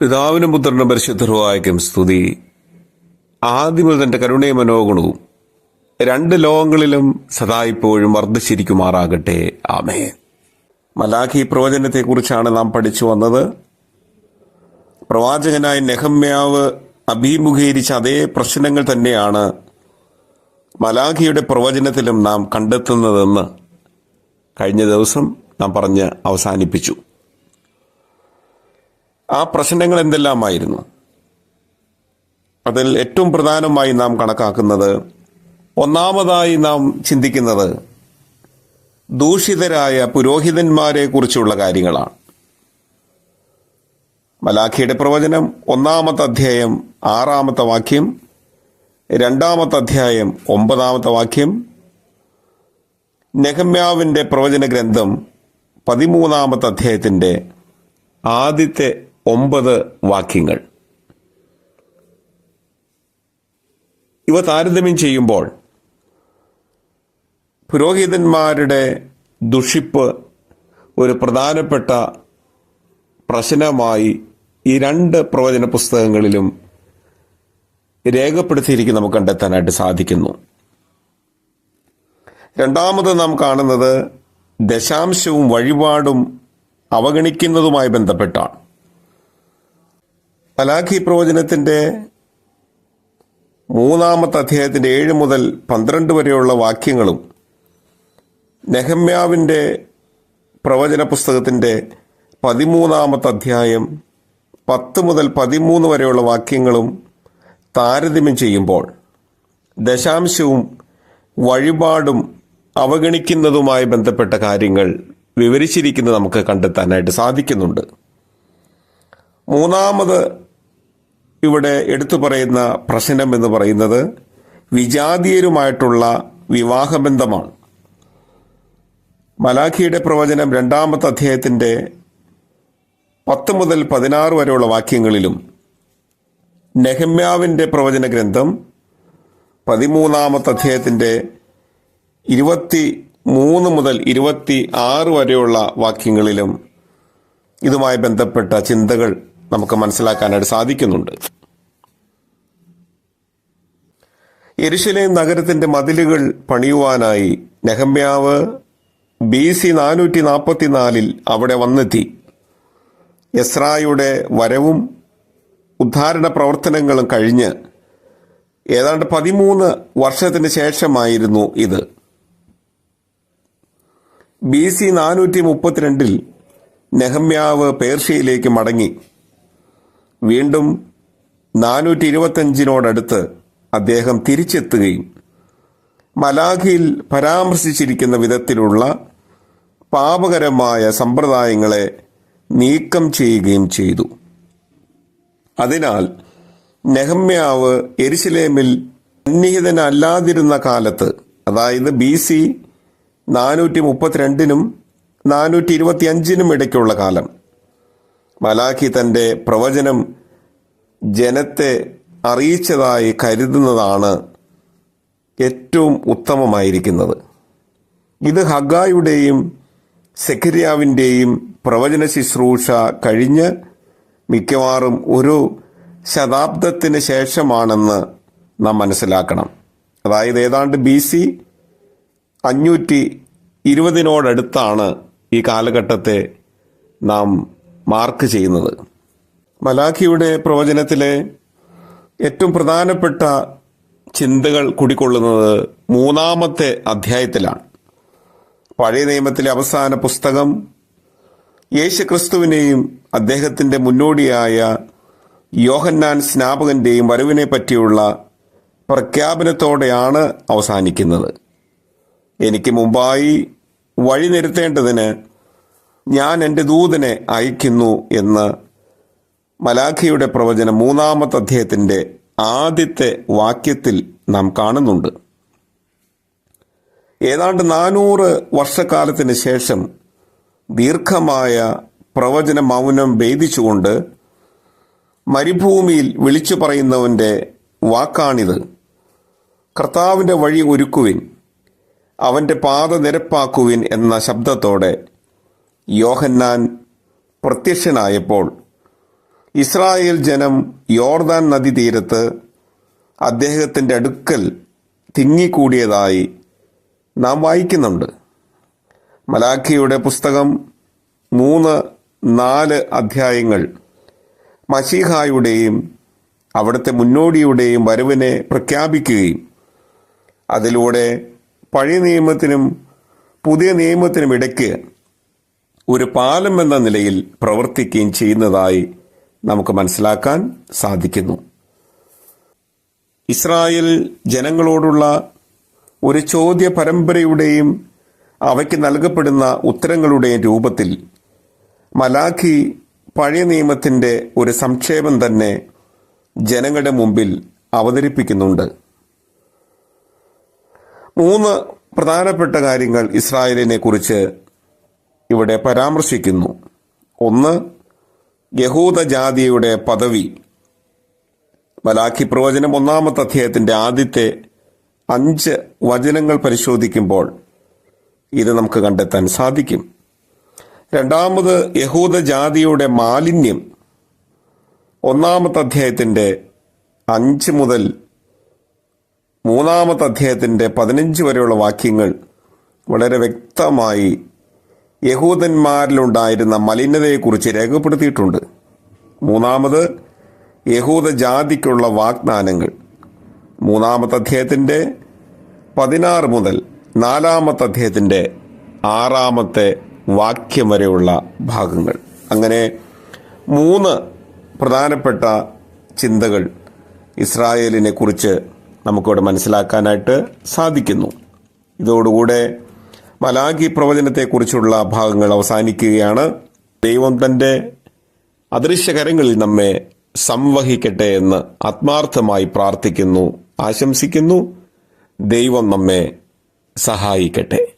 പിതാവിനും പുത്രനും പരിശുദ്ധരുവായ്ക്കും സ്തുതി. ആദ്യം തന്റെ കരുണയും മനോഗുണവും രണ്ട് ലോകങ്ങളിലും സദാ ഇപ്പോഴും വർദ്ധിച്ചിരിക്കുമാറാകട്ടെ. ആമേ മലാഖി പ്രവചനത്തെക്കുറിച്ചാണ് നാം പഠിച്ചു വന്നത്. പ്രവാചകനായ നെഹമ്യാവ് അഭിമുഖീകരിച്ച അതേ പ്രശ്നങ്ങൾ തന്നെയാണ് മലാഖിയുടെ പ്രവചനത്തിലും നാം കണ്ടെത്തുന്നതെന്ന് കഴിഞ്ഞ ദിവസം നാം പറഞ്ഞ് അവസാനിപ്പിച്ചു. ആ പ്രശ്നങ്ങൾ എന്തെല്ലാമായിരുന്നു? അതിൽ ഏറ്റവും പ്രധാനമായി നാം കണക്കാക്കുന്നത് ഒന്നാമതായി നാം ചിന്തിക്കുന്നത് ദൂഷിതരായ പുരോഹിതന്മാരെ കുറിച്ചുള്ള കാര്യങ്ങളാണ്. മലാഖിയുടെ പ്രവചനം ഒന്നാമത്തെ അധ്യായം ആറാമത്തെ വാക്യം രണ്ടാമത്തെ അധ്യായം ഒമ്പതാമത്തെ വാക്യം നെഹമ്യാവിന്റെ പ്രവചന ഗ്രന്ഥം പതിമൂന്നാമത്തെ അധ്യായത്തിന്റെ ആദ്യത്തെ ഒമ്പത് വാക്യങ്ങൾ. ഇവ താരതമ്യം ചെയ്യുമ്പോൾ പുരോഹിതന്മാരുടെ ദുഷിപ്പ് ഒരു പ്രധാനപ്പെട്ട പ്രശ്നമായി ഈ രണ്ട് പ്രവചന പുസ്തകങ്ങളിലും രേഖപ്പെടുത്തിയിരിക്കും നമുക്ക് കണ്ടെത്താനായിട്ട് സാധിക്കുന്നു. രണ്ടാമത് നാം കാണുന്നത് ദശാംശവും വഴിപാടും അവഗണിക്കുന്നതുമായി ബന്ധപ്പെട്ടാണ്. മലാഖി പ്രവചനത്തിന്റെ മൂന്നാമത്തെ അധ്യായത്തിന്റെ ഏഴ് മുതൽ പന്ത്രണ്ട് വരെയുള്ള വാക്യങ്ങളും നെഹമ്യാവിന്റെ പ്രവചന പുസ്തകത്തിന്റെ പതിമൂന്നാമത്തെ അധ്യായം പത്ത് മുതൽ പതിമൂന്ന് വരെയുള്ള വാക്യങ്ങളും താരതമ്യം ചെയ്യുമ്പോൾ ദശാംശവും വഴിപാടും അവഗണിക്കുന്നതുമായി ബന്ധപ്പെട്ട കാര്യങ്ങൾ വിവരിച്ചിരിക്കുന്നത് നമുക്ക് കണ്ടെത്താനായിട്ട് സാധിക്കുന്നുണ്ട്. മൂന്നാമത് ഇവിടെ എടുത്തു പറയുന്ന പ്രശ്നം എന്ന് പറയുന്നത് വിജാതീയരുമായിട്ടുള്ള വിവാഹബന്ധമാണ്. മലാഖിയുടെ പ്രവചനം രണ്ടാമത്തെ അധ്യായത്തിന്റെ പത്ത് മുതൽ പതിനാറ് വരെയുള്ള വാക്യങ്ങളിലും നെഹമ്യാവിന്റെ പ്രവചന ഗ്രന്ഥം പതിമൂന്നാമത്തെ അധ്യായത്തിന്റെ ഇരുപത്തി മൂന്ന് മുതൽ ഇരുപത്തി ആറ് വരെയുള്ള വാക്യങ്ങളിലും ഇതുമായി ബന്ധപ്പെട്ട ചിന്തകൾ നമുക്ക് മനസ്സിലാക്കാനായിട്ട് സാധിക്കുന്നുണ്ട്. എരിശിലെ നഗരത്തിന്റെ മതിലുകൾ പണിയുവാനായി നെഹമ്യാവ് ബി സി നാനൂറ്റി നാൽപ്പത്തിനാലിൽ അവിടെ വന്നെത്തി. എസ്രായുടെ വരവും ഉദ്ധാരണ പ്രവർത്തനങ്ങളും കഴിഞ്ഞ് ഏതാണ്ട് പതിമൂന്ന് വർഷത്തിന് ശേഷമായിരുന്നു ഇത്. ബി സി നാനൂറ്റി മുപ്പത്തിരണ്ടിൽ നെഹമ്യാവ് പേർഷ്യയിലേക്ക് മടങ്ങി. വീണ്ടും നാനൂറ്റി ഇരുപത്തഞ്ചിനോടടുത്ത് അദ്ദേഹം തിരിച്ചെത്തുകയും മലാഖിയിൽ പരാമർശിച്ചിരിക്കുന്ന വിധത്തിലുള്ള പാപകരമായ സമ്പ്രദായങ്ങളെ നീക്കം ചെയ്യുകയും ചെയ്തു. അതിനാൽ നെഹമ്യാവ് എരിശിലേമിൽ സന്നിഹിതനല്ലാതിരുന്ന കാലത്ത് അതായത് ബി സി നാനൂറ്റി മുപ്പത്തിരണ്ടിനും നാനൂറ്റി ഇരുപത്തി അഞ്ചിനും ഇടയ്ക്കുള്ള കാലം മലാഖി തന്റെ പ്രവചനം ജനത്തെ അറിയിച്ചതായി കരുതുന്നതാണ് ഏറ്റവും ഉത്തമമായിരിക്കുന്നത്. ഇത് ഹഗായുടെയും സെക്കരിയാവിന്റെയും പ്രവചന ശുശ്രൂഷ കഴിഞ്ഞ് മിക്കവാറും ഒരു ശതാബ്ദത്തിന് ശേഷമാണെന്ന് നാം മനസ്സിലാക്കണം. അതായത് ഏതാണ്ട് ബി സി അഞ്ഞൂറ്റി ഇരുപതിനോടടുത്താണ് ഈ കാലഘട്ടത്തെ നാം മാർക്ക് ചെയ്യുന്നത്. മലാഖിയുടെ പ്രവചനത്തിലെ ഏറ്റവും പ്രധാനപ്പെട്ട ചിന്തകൾ കുടിക്കൊള്ളുന്നത് മൂന്നാമത്തെ അധ്യായത്തിലാണ്. പഴയ നിയമത്തിലെ അവസാന പുസ്തകം യേശുക്രിസ്തുവിനെയും അദ്ദേഹത്തിന്റെ മുന്നോടിയായ യോഹന്നാൻ സ്നാപകന്റെയും വരവിനെ പറ്റിയുള്ള പ്രഖ്യാപനത്തോടെയാണ് അവസാനിക്കുന്നത്. എനിക്ക് മുമ്പായി വഴി നിരത്തേണ്ടതിന് ഞാൻ എന്റെ ദൂതനെ അയക്കുന്നു എന്ന് മലാഖിയുടെ പ്രവചനം മൂന്നാമത്തെ അധ്യായത്തിന്റെ ആദ്യത്തെ വാക്യത്തിൽ നാം കാണുന്നുണ്ട്. ഏതാണ്ട് നാനൂറ് വർഷക്കാലത്തിന് ശേഷം ദീർഘമായ പ്രവചന മൗനം ഭേദിച്ചുകൊണ്ട് മരുഭൂമിയിൽ വിളിച്ചു പറയുന്നവന്റെ വാക്കാണിത്. കർത്താവിന്റെ വഴി ഒരുക്കുവിൻ അവന്റെ പാത നിരപ്പാക്കുവിൻ എന്ന ശബ്ദത്തോടെ യോഹന്നാൻ പ്രത്യക്ഷനായപ്പോൾ ഇസ്രായേൽ ജനം യോർദാൻ നദി തീരത്ത് അദ്ദേഹത്തിന്റെ അടുക്കൽ തിങ്ങിക്കൂടിയതായി നാം വായിക്കുന്നുണ്ട്. മലാഖിയുടെ പുസ്തകം മൂന്ന് നാല് അധ്യായങ്ങൾ. മഷീഹായുടെയും അവിടുത്തെ മുന്നോടിയുടെയും വരവിനെ പ്രഖ്യാപിക്കുകയും അതിലൂടെ പഴയ നിയമത്തിനും പുതിയ നിയമത്തിനും ഇടയ്ക്ക് ഒരു പാലം എന്ന നിലയിൽ പ്രവർത്തിക്കുകയും ചെയ്യുന്നതായി നമുക്ക് മനസ്സിലാക്കാൻ സാധിക്കുന്നു. ഇസ്രായേൽ ജനങ്ങളോടുള്ള ഒരു ചോദ്യ പരമ്പരയുടെയും അവയ്ക്ക് നൽകപ്പെടുന്ന ഉത്തരങ്ങളുടെയും രൂപത്തിൽ മലാഖി പഴയ നിയമത്തിന്റെ ഒരു സംക്ഷേപം തന്നെ ജനങ്ങളുടെ മുമ്പിൽ അവതരിപ്പിക്കുന്നുണ്ട്. മൂന്ന് പ്രധാനപ്പെട്ട കാര്യങ്ങൾ ഇസ്രായേലിനെ കുറിച്ച് ഇവിടെ പരാമർശിക്കുന്നു. ഒന്ന് യഹൂദ ജാതിയുടെ പദവി. മലാഖി പ്രവചനം ഒന്നാമത്തെ അധ്യായത്തിന്റെ ആദ്യത്തെ അഞ്ച് വചനങ്ങൾ പരിശോധിക്കുമ്പോൾ ഇത് നമുക്ക് കണ്ടെത്താൻ സാധിക്കും. രണ്ടാമത് യഹൂദ ജാതിയുടെ മാലിന്യം. ഒന്നാമത്തെ അധ്യായത്തിന്റെ അഞ്ച് മുതൽ മൂന്നാമത്തെ അധ്യായത്തിന്റെ പതിനഞ്ച് വരെയുള്ള വാക്യങ്ങൾ വളരെ വ്യക്തമായി യഹൂദന്മാരിലുണ്ടായിരുന്ന മലിനതയെക്കുറിച്ച് രേഖപ്പെടുത്തിയിട്ടുണ്ട്. മൂന്നാമത് യഹൂദ ജാതിക്കുള്ള വാഗ്ദാനങ്ങൾ. മൂന്നാമത്തെ അധ്യായത്തിന്റെ പതിനാറ് മുതൽ നാലാമത്തെ അധ്യായത്തിന്റെ ആറാമത്തെ വാക്യം വരെയുള്ള ഭാഗങ്ങൾ. അങ്ങനെ മൂന്ന് പ്രധാനപ്പെട്ട ചിന്തകൾ ഇസ്രായേലിനെ കുറിച്ച് നമുക്കിവിടെ മനസ്സിലാക്കാനായിട്ട് സാധിക്കുന്നു. ഇതോടുകൂടെ മലാഖി പ്രവചനത്തെക്കുറിച്ചുള്ള ഭാഗങ്ങൾ അവസാനിക്കുകയാണ്. ദൈവം തന്റെ അദൃശ്യകരങ്ങളിൽ നമ്മെ സംവഹിക്കട്ടെ എന്ന് ആത്മാർത്ഥമായി പ്രാർത്ഥിക്കുന്നു. ആശംസിക്കുന്നു. ദൈവം നമ്മെ സഹായിക്കട്ടെ.